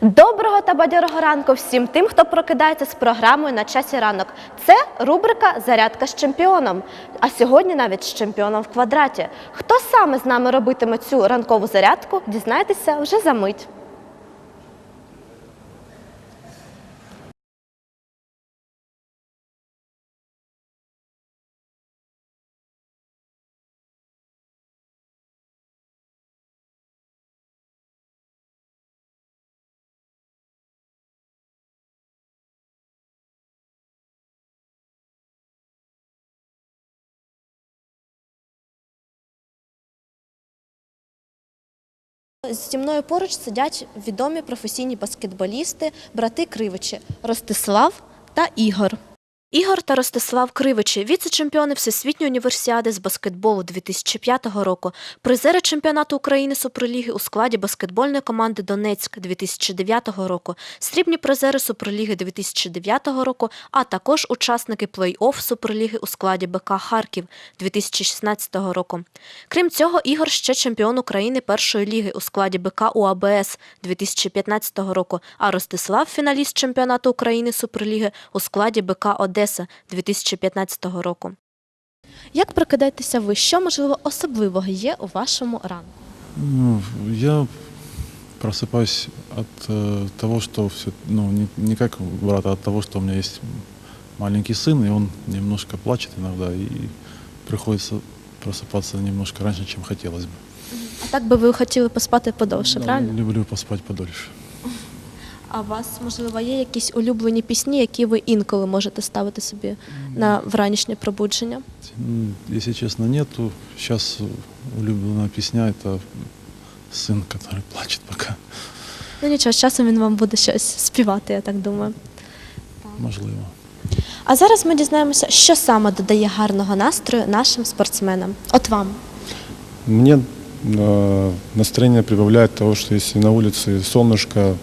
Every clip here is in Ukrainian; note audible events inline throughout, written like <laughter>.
Доброго та бадьорого ранку всім тим, хто прокидається з програмою на часі ранок. Це рубрика Зарядка з чемпіоном. А сьогодні навіть з чемпіоном в квадраті. Хто саме з нами робитиме цю ранкову зарядку, дізнайтеся вже за мить. Зі мною поруч сидять відомі професійні баскетболісти, брати Кривичі Ростислав та Ігор. Ігор та Ростислав Кривичі, віце-чемпіони Всесвітньої універсіади з баскетболу 2005 року, призери чемпіонату України Суперліги у складі баскетбольної команди Донецьк 2009 року, срібні призери Суперліги 2009 року, а також учасники плей-офф Суперліги у складі БК Харків 2016 року. Крім цього, Ігор ще чемпіон України першої ліги у складі БК УАБС 2015 року, а Ростислав фіналіст чемпіонату України Суперліги у складі БК Одеса 2015 року. Як прокидаєтеся ви? Що можливо особливого є у вашому ранку? Ну, я просыпаюсь от э, того, что все, ну, не, не как брат, а от того, что у меня есть маленький сын, и он немножко плачет иногда, и приходится просыпаться немножко раньше, чем хотелось бы. А так би ви хотіли поспати подовше, Да, правильно? Люблю поспать подольше. А у вас, можливо, є якісь улюблені пісні, які ви інколи можете ставити собі на вранішнє пробудження? М, Если честно, нету. Сейчас улюбленная песня – это сын, который плачет пока. Ну нічого, з часом він вам буде щось співати, я так думаю. Можливо. А зараз ми дізнаємося, що саме додає гарного настрою нашим спортсменам. От вам. Мне э, настроение прибавляет того, что если на улице солнышко,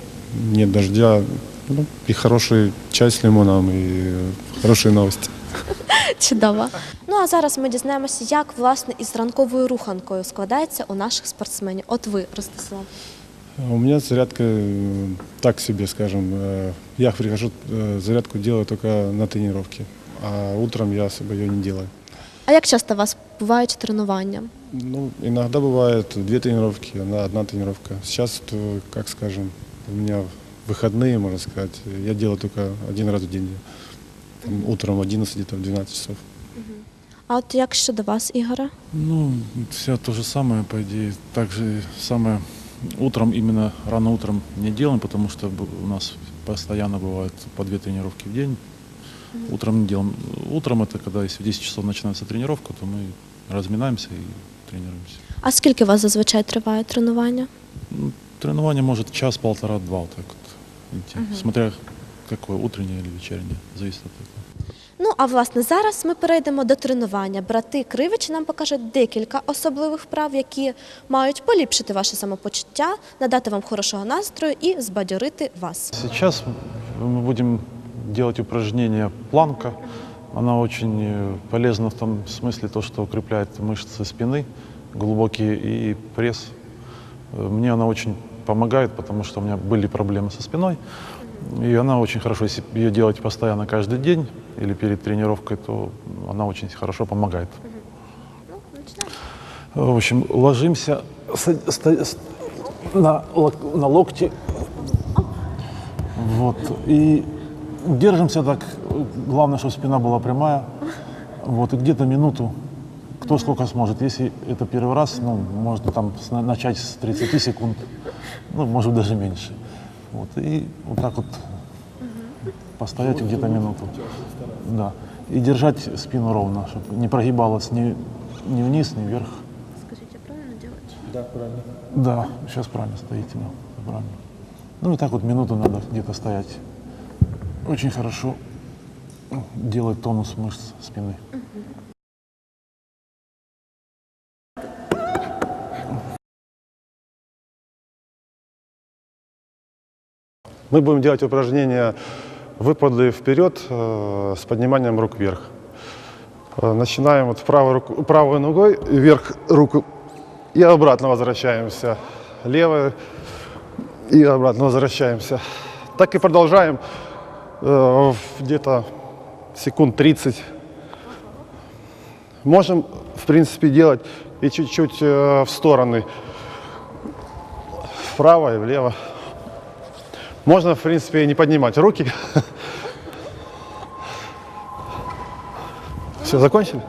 нет дождя, ну, и хороший чай с лимоном, и э, хорошие новости. Чудово. Ну а зараз ми дізнаємося, як власне із ранковою руханкою складається у наших спортсменів. От ви, Ростислав. А У меня зарядка э, так себе, скажем. э, Я прихожу, э, зарядку делаю только на тренировке, а утром я особо ее не делаю. А як часто у вас бувають тренування? Ну, иногда бывает две тренировки, одна, одна тренировка. Сейчас, то, как скажем, у меня выходные, можно сказать, я делаю только один раз в день. Там, утром в 11, где-то в 12 часов. А от як щодо вас, Ігоре? Ну, все то же самое, по идее. Также самое утром, именно рано утром не делаем, потому что б- у нас постоянно бывает по две тренировки в день. Утром не делаем. Утром это когда если в 10 часов начинается тренировка, то мы разминаемся и тренируемся. А скільки у вас зазвичай триває тренування? Ну, тренирование может час, полтора, два вот так вот идти. Смотря какое, утреннее или вечернее, зависит от этого. Ну а власне зараз ми перейдемо до тренування. Брати Кривичі нам покажуть декілька особливих вправ, які мають поліпшити ваше самопочуття, надати вам хорошого настрою і збадьорити вас. Сейчас мы будем делать упражнение планка. Она очень э, полезна в том смысле, то, что укрепляет мышцы спины, глубокий и пресс. Мне она очень помогает, потому что у меня были проблемы со спиной. И она очень хорошо, если ее делать постоянно каждый день или перед тренировкой, то она очень хорошо помогает. В общем, ложимся на, лок- на локти вот. И держимся так. Главное, чтобы спина была прямая. Вот. И где-то минуту, кто сколько сможет. Если это первый раз, ну, можно там с- начать с 30 секунд, ну, может быть, даже меньше. Вот. И вот так вот постоять где-то минуту. Да. И держать спину ровно, чтобы не прогибалась ни, ни вниз, ни вверх. Скажіть, правильно робити? Да, правильно. Да, сейчас правильно стоите, да, правильно. Ну и так вот минуту надо где-то стоять. Очень хорошо делает тонус мышц спины. Мы будем делать упражнения выпады вперед э, с подниманием рук вверх. Э, начинаем вот правой, руку, правой ногой вверх руку и обратно возвращаемся. Левой И обратно возвращаемся. Так и продолжаем. Э, Где-то секунд 30. Можем, в принципе, делать и чуть-чуть в стороны. Вправо и влево. Можно, в принципе, не поднимать руки. <laughs> Все, закончили?